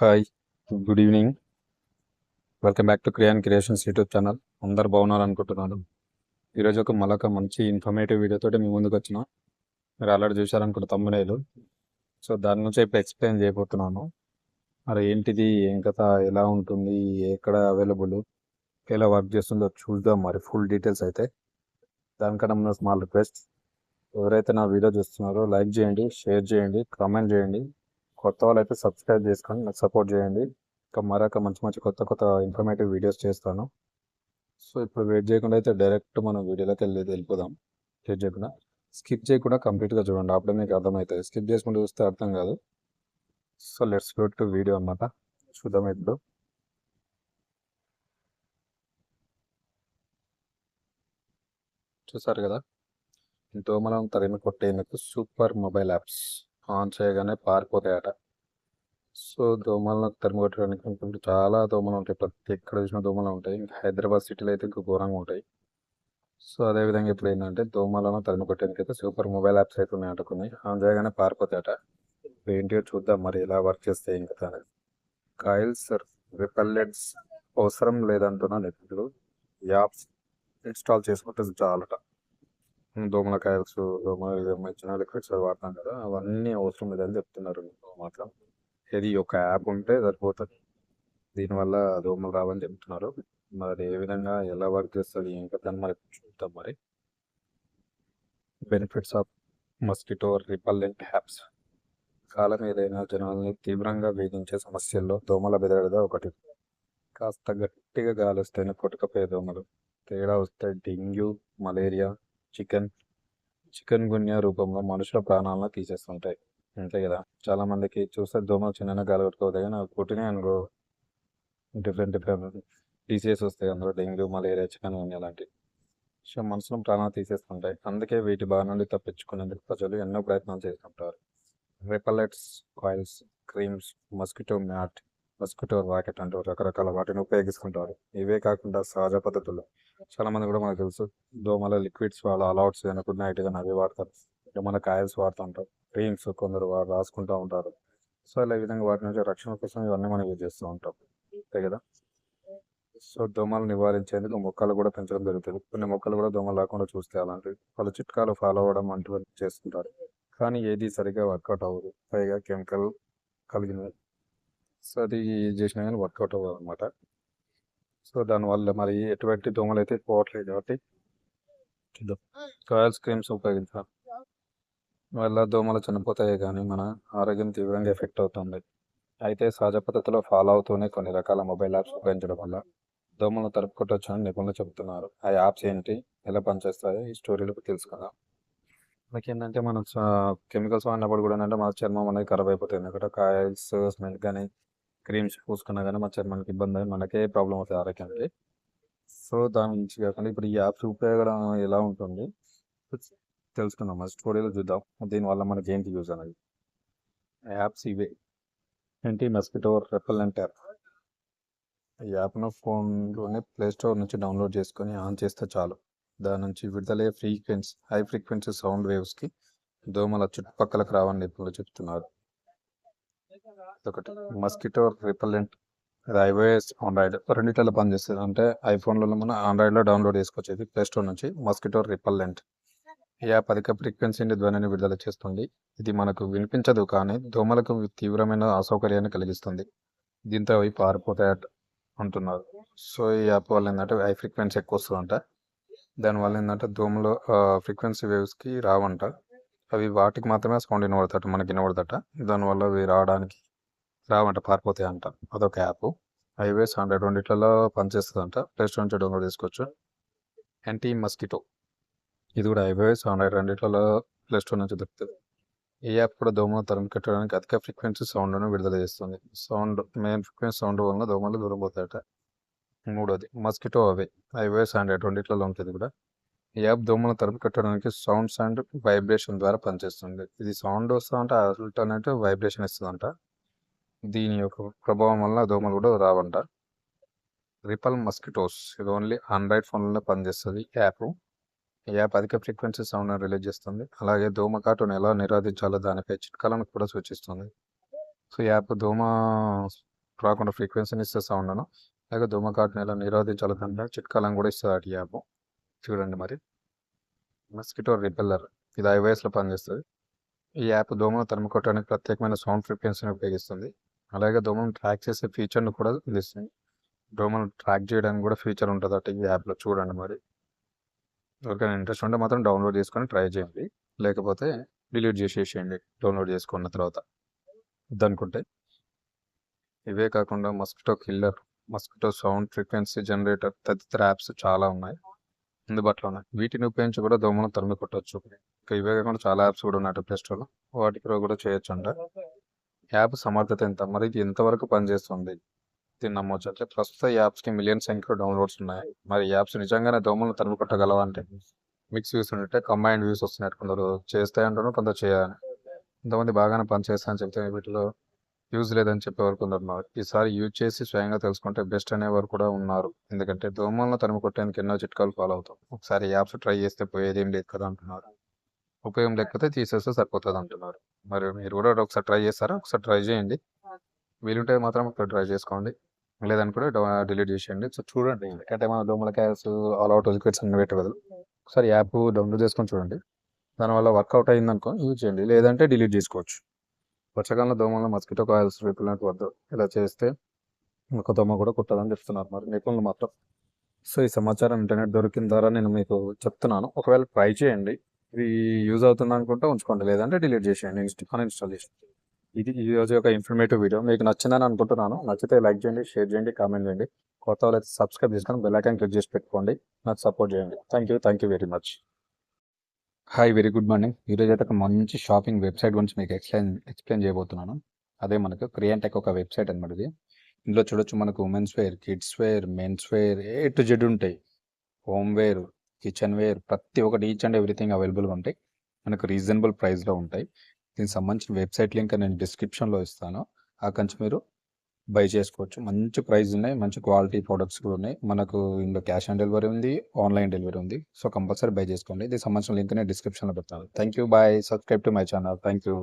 Hi good evening welcome back to Kriyan creations YouTube channel అందరు బాగున్నారు అనుకుంటున్నాను. ఈరోజు ఒక మళ్ళొక మంచి ఇన్ఫర్మేటివ్ వీడియోతో మీ ముందుకు వచ్చిన మీరు ఆల్రెడీ చూశారనుకుంటే తమ్ముడేలు సో దాని నుంచి ఇప్పుడు ఎక్స్ప్లెయిన్ చేయబోతున్నాను. మరి ఏంటిది ఏం కథ ఎలా ఉంటుంది ఎక్కడ అవైలబుల్ ఎలా వర్క్ చేస్తుందో చూద్దాం మరి ఫుల్ డీటెయిల్స్ అయితే. దానికన్నా ముందు స్మాల్ రిక్వెస్ట్ ఎవరైతే నా వీడియో చూస్తున్నారో లైక్ చేయండి షేర్ చేయండి కామెంట్ చేయండి. కొత్త వాళ్ళు అయితే సబ్స్క్రైబ్ చేసుకొని నాకు సపోర్ట్ చేయండి. ఇంకా మరొక మంచి మంచి కొత్త కొత్త ఇన్ఫర్మేటివ్ వీడియోస్ చేస్తాను. సో ఇప్పుడు వెయిట్ చేయకుండా అయితే డైరెక్ట్ మనం వీడియోలోకి వెళ్ళి వెళ్ళిపోదాం. వెయిట్ చేయకుండా. స్కిప్ చేయకుండా కంప్లీట్గా చూడండి. అప్పుడే మీకు అర్థమవుతుంది. స్కిప్ చేసుకుంటూ చూస్తే అర్థం కాదు. So let's go to video అన్నమాట. చూద్దాం ఇప్పుడు. చూసారు కదా? దోమలను తరిమి కొట్టేందుకు సూపర్ మొబైల్ యాప్స్ ఆన్ చేయగానే పారిపోతాయట. సో దోమలను తరిమి కొట్టడానికి అనుకుంటే చాలా దోమలు ఉంటాయి. ప్రతి ఎక్కడ చూసిన దోమలు ఉంటాయి. ఇంకా హైదరాబాద్ సిటీలో అయితే ఇంకా ఘోరంగా ఉంటాయి. సో అదేవిధంగా ఇప్పుడు ఏంటంటే దోమలను తరిమి అయితే సూపర్ మొబైల్ యాప్స్ అయితే ఉన్నాయట కొన్ని. ఆన్ చేయగానే పారిపోతాయట. ఇప్పుడు ఏంటో చూద్దాం మరి ఎలా వర్క్ చేస్తాయి ఇంకా కాయిల్స్ రిపెల్లెట్స్ అవసరం లేదంటున్నా నిపుణులు యాప్స్ ఇన్స్టాల్ చేసుకుంటే చాలట. దోమల కాయల్స్ దోమల చిన్న లిక్విడ్స్ వాడతాం కదా. అవన్నీ అవసరం లేదని చెప్తున్నారు మాత్రం. ఇది ఒక యాప్ ఉంటే సరిపోతుంది. దీనివల్ల దోమలు రావని చెప్తున్నారు. మరి ఏ విధంగా ఎలా వర్క్ చేస్తుంది ఇంకా దాన్ని మరి చూద్దాం మరి. Benefits of mosquito repellent apps కాలం ఏదైనా జనాల్ని తీవ్రంగా వేధించే సమస్యల్లో దోమల బెదరద ఒకటి. కాస్త గట్టిగా గాలి వస్తేనే కొట్టుకపోయే దోమలు. తేడా వస్తే dengue malaria chicken chikungunya రూపంలో మనుషుల ప్రాణాలను తీసేస్తుంటాయి. అంతే కదా? చాలా మందికి చూస్తే దోమలు చిన్న గాలి కొట్టుకోవద్దు కానీ అవి అనుకో డిఫరెంట్ డిఫరెంట్ డిసీజెస్ వస్తాయి అందులో. డెంగ్యూ మలేరియా చికెన్ గున్య లాంటివి. సో మనుషుల ప్రాణాలు తీసేస్తుంటాయి. అందుకే వీటి బారి నుండి తప్పించుకునేందుకు ప్రజలు ఎన్నో ప్రయత్నాలు చేస్తుంటారు. Repellents coils creams mosquito mat mosquito racket అంటూ రకరకాల వాటిని ఉపయోగిస్తుంటారు. ఇవే కాకుండా సహజ పద్ధతులు. చాలా మంది కూడా మనకు తెలుసు. దోమల లిక్విడ్స్ వాళ్ళ అలౌట్స్ గుడ్ నైట్ కానీ అవి వాడతారు. ఏమైనా మన కాయల్స్ వాడుతుంటారు క్రీమ్స్ కొందరు వా- రాసుకుంటూ ఉంటారు. సో ఇలా ఈ విధంగా వాటి నుంచి రక్షణ కోసం ఇవన్నీ మనం యూజ్ చేస్తూ ఉంటాం. అంతే కదా? సో దోమలు నివారించేందుకు మొక్కలు కూడా పెంచడం జరుగుతుంది. కొన్ని మొక్కలు కూడా దోమలు రాకుండా చూస్తే అలాంటివి. వాళ్ళు చిట్కాలు ఫాలో అవ్వడం వంటివి చేస్తుంటారు. కానీ ఏది సరిగా వర్కౌట్ అవ్వదు. పైగా కెమికల్ కలిగినవి. సో అది చేసినా కానీ వర్కౌట్ అవ్వదు అనమాట సో దానివల్ల మరి ఎటువంటి దోమలు అయితే పోవట్లేదు కాబట్టి చూద్దాం. కాయల్స్ క్రీమ్స్ ఉపయోగించాలి. వల్ల దోమలు చనిపోతాయి కానీ మన ఆరోగ్యం తీవ్రంగా ఎఫెక్ట్ అవుతుంది. అయితే సహజ పద్ధతిలో ఫాలో అవుతూనే కొన్ని రకాల మొబైల్ యాప్స్ ఉపయోగించడం వల్ల దోమలను తరుపుకొట్టొచ్చని నిపుణులు చెబుతున్నారు. ఆ యాప్స్ ఏంటి? ఎలా పనిచేస్తాయో ఈ స్టోరీలో తెలుసుకుందాం. మనకి ఏంటంటే మనం కెమికల్స్ వాడినప్పుడు కూడా ఏంటంటే మన చర్మం అనేది ఖరాబ్ అయిపోతుంది. ఎందుకంటే కాయల్స్ స్మెల్ కానీ క్రీమ్స్ పూసుకున్నా కానీ మన చర్మానికి ఇబ్బంది అయ్యి మనకే ప్రాబ్లం అవుతుంది ఆరోగ్యానికి. సో దాని నుంచి కాకుండా ఇప్పుడు ఈ యాప్స్ ఉపయోగం ఎలా ఉంటుంది? తెలుసుకుందాం. మన స్టోరీలో చూద్దాం. దీనివల్ల మనకి ఏంటి యూజ్ అనేది? యాప్స్ ఇవే. ఏంటి? Mosquito repellent app. ఈ యాప్ను ఫోన్లోనే ప్లే స్టోర్ నుంచి డౌన్లోడ్ చేసుకొని ఆన్ చేస్తే చాలు. దాని నుంచి విడుదలయ్యే ఫ్రీక్వెన్సీ హై ఫ్రీక్వెన్సీ సౌండ్ వేవ్స్కి దోమల చుట్టుపక్కలకు రావని నిపుణులు చెప్తున్నారు. ఒకటి మస్కిటో రిపల్లెంట్ ఇది ఐఓఎస్ ఆండ్రాయిడ్ రెండిట్లో పనిచేస్తుంది. అంటే ఐఫోన్లలో మన ఆండ్రాయిడ్లో డౌన్లోడ్ చేసుకోవచ్చు ప్లే స్టోర్ నుంచి మస్కిటో రిపల్లెంట్. ఈ యాప్ అధిక ఫ్రీక్వెన్సీ ధ్వనిని విడుదల చేస్తుంది. ఇది మనకు వినిపించదు కానీ దోమలకు తీవ్రమైన అసౌకర్యాన్ని కలిగిస్తుంది. దీంతో అవి పారిపోతాయట అంటున్నారు. సో ఈ యాప్ వల్ల ఏంటంటే హై ఫ్రీక్వెన్సీ ఎక్కువ వస్తుందంట. దానివల్ల ఏంటంటే దోమలు ఫ్రీక్వెన్సీ వేవ్స్కి రావంట. అవి వాటికి మాత్రమే సౌండ్ వినబడతాట మనకి వినబడతాట దానివల్ల అవి రావడానికి రావంట పారిపోతాయి అంట. అదొక యాప్. హైవేస్ హండ్రెడ్ రెండిట్లలో పనిచేస్తుందంట. ప్లే స్టోర్ నుంచి డౌన్లోడ్ చేసుకోవచ్చు. యాంటీ మస్కిటో ఇది కూడా హైవేస్ హండ్రెడ్ రెండిట్లలో ప్లే స్టోర్ నుంచి దొరుకుతుంది. ఈ యాప్ కూడా దోమలు తరం కట్టడానికి అధిక ఫ్రీక్వెన్సీ సౌండ్ను విడుదల చేస్తుంది. సౌండ్ మెయిన్ ఫ్రీక్వెన్సీ సౌండ్ వల్ల దోమలు దూరం పోతాయట మూడోది మస్కిటో అవే ఐవేస్ హండ్రెడ్ రెండిట్లలో ఉంటుంది కూడా. ఈ యాప్ దోమలను తలుపు కట్టడానికి సౌండ్స్ అండ్ వైబ్రేషన్ ద్వారా పనిచేస్తుంది. ఇది సౌండ్ వస్తుందంటే ఆల్టర్నేటివ్ వైబ్రేషన్ ఇస్తుందంట. దీని యొక్క ప్రభావం వల్ల దోమలు కూడా రావంట. రిపల్ మస్కిటోస్ ఇది ఓన్లీ ఆండ్రాయిడ్ ఫోన్లోనే పనిచేస్తుంది యాప్. ఈ యాప్ అధిక ఫ్రీక్వెన్సీ సౌండ్ రిలీజ్ చేస్తుంది. అలాగే దోమ కాటును ఎలా నిరోధించాలో దానిపై చిట్కాలను కూడా సూచిస్తుంది. సో ఈ యాప్ దోమ రాకుండా ఫ్రీక్వెన్సీని ఇస్తే సౌండ్ను అలాగే దోమ కాటును ఎలా నిరోధించాలంటే చిట్కాలను కూడా ఇస్తుంది అటు యాప్. చూడండి మరి. Mosquito repeller. ఇది ఐవైఎస్లో పనిచేస్తుంది. ఈ యాప్ దోమను తరిమి కొట్టడానికి ప్రత్యేకమైన సౌండ్ ఫ్రీక్వెన్సీని ఉపయోగిస్తుంది. అలాగే దోమను ట్రాక్ చేసే ఫీచర్ను కూడా అందిస్తుంది. దోమను ట్రాక్ చేయడానికి కూడా ఫీచర్ ఉంటుంది అట ఈ యాప్లో చూడండి మరి. ఎవరికైనా ఇంట్రెస్ట్ ఉంటే మాత్రం డౌన్లోడ్ చేసుకొని ట్రై చేయండి. లేకపోతే డిలీట్ చేసేసేయండి డౌన్లోడ్ చేసుకున్న తర్వాత. వద్దనుకుంటే ఇవే కాకుండా mosquito killer mosquito sound frequency generator తదితర యాప్స్ చాలా ఉన్నాయి. అందుబాటులో ఉన్నాయి. వీటిని ఉపయోగించి కూడా దోమను తరిమి కొట్టవచ్చు ఇవే కాకుండా చాలా యాప్స్ కూడా ఉన్నాయి ప్లే స్టోర్లో వాటికి కూడా చేయొచ్చు అంట యాప్ సమర్థత ఎంత? మరి ఇది ఎంతవరకు పనిచేస్తుంది? దీన్ని నమ్మవచ్చు అంటే ప్రస్తుత ఈ యాప్స్కి మిలియన్ సంఖ్యలో డౌన్లోడ్స్ ఉన్నాయి. మరి ఈ యాప్స్ నిజంగానే దోమలను తరిమి కొట్టగలవా అంటే? మిక్స్ వ్యూస్ ఉంటే కంబైన్డ్ వ్యూస్ వస్తున్నాయి కొందరు చేస్తాయంటారు కొందరు చేయాలని కొంతమంది బాగానే పని చేస్తాయని చెప్తే వీటిలో యూజ్ లేదని చెప్పేవారు కొందరు ఉన్నారు ఈసారి యూజ్ చేసి స్వయంగా తెలుసుకుంటే బెస్ట్ అనేవారు కూడా ఉన్నారు. ఎందుకంటే దోమలను తరిమి కొట్టడానికి ఎన్నో చిట్కాలు ఫాలో అవుతాం. ఒకసారి యాప్స్ ట్రై చేస్తే పోయేది ఏం లేదు కదా అంటున్నారు. ఉపయోగం లేకపోతే తీసేస్తే సరిపోతుంది అంటున్నారు. మరి మీరు కూడా ఒకసారి ట్రై చేస్తారా? ఒకసారి ట్రై చేయండి. వీలుంటే మాత్రం ఒకసారి ట్రై చేసుకోండి. లేదని కూడా డిలీట్ చేసేయండి. సో చూడండి. ఎందుకంటే మన దోమల క్యాస్ ఆల్ అవుట్ లిక్విడ్స్ అన్ని పెట్టే బదులు ఒకసారి యాప్ డౌన్లోడ్ చేసుకొని చూడండి. దానివల్ల వర్కౌట్ అయిందనుకో యూజ్ చేయండి. లేదంటే డిలీట్ చేసుకోవచ్చు. వర్షాకాలంలో దోమలను మస్కిటో కాయిల్స్ రిపెలెంట్ వద్దు ఇలా చేస్తే ఒక దోమ కూడా కుట్టదని చెప్తున్నారు. మరి నిపుణులు మాత్రం సో ఈ సమాచారం ఇంటర్నెట్ దొరికిన ద్వారా నేను మీకు చెప్తున్నాను. ఒకవేళ ట్రై చేయండి. ఇది యూజ్ అవుతుంది అనుకుంటే ఉంచుకోండి. లేదంటే డిలీట్ చేసేయండి. ఇన్స్టా అన్ఇన్స్టాల్ చేసి. ఇది ఈ రోజు ఒక ఇన్ఫర్మేటివ్ వీడియో. మీకు నచ్చిందని అనుకుంటున్నాను. నచ్చితే లైక్ చేయండి షేర్ చేయండి కామెంట్ చేయండి. కొత్త వాళ్ళు సబ్స్క్రైబ్ చేసుకొని బెల్ ఐకాన్ క్లిక్ చేసి పెట్టుకోండి. నాకు సపోర్ట్ చేయండి. Thank you thank you very much. Hi very good morning ఈరోజు అయితే ఒక మంచి షాపింగ్ వెబ్సైట్ గురించి మీకు ఎక్స్ప్లెయిన్ ఎక్స్ప్లెయిన్ చేయబోతున్నాను. అదే మనకు క్రియాంటెక్ ఒక వెబ్సైట్ అనమాట ఇది. ఇందులో చూడొచ్చు మనకు women's wear kids wear men's wear A to Z ఉంటాయి. హోమ్ వేర్ కిచెన్ వేర్ ప్రతి ఒక్కటి ఈచ్ అండ్ ఎవ్రీథింగ్ అవైలబుల్గా ఉంటాయి. మనకు రీజనబుల్ ప్రైస్లో ఉంటాయి. దీనికి సంబంధించిన వెబ్సైట్ లింక్ నేను డిస్క్రిప్షన్లో ఇస్తాను. అక్కడి నుంచి మీరు బై చేసుకోవచ్చు. మంచి ప్రైస్ ఉన్నాయి. మంచి క్వాలిటీ ప్రొడక్ట్స్ కూడా ఉన్నాయి. మనకు ఇందులో క్యాష్ ఆన్ డెలివరీ ఉంది. ఆన్లైన్ డెలివరీ ఉంది. సో కంపల్సరీ బై చేసుకోండి. దీనికి సంబంధించిన లింక్ నేను డిస్క్రిప్షన్లో పెడతాను thank you bye. Subscribe to my channel. Thank you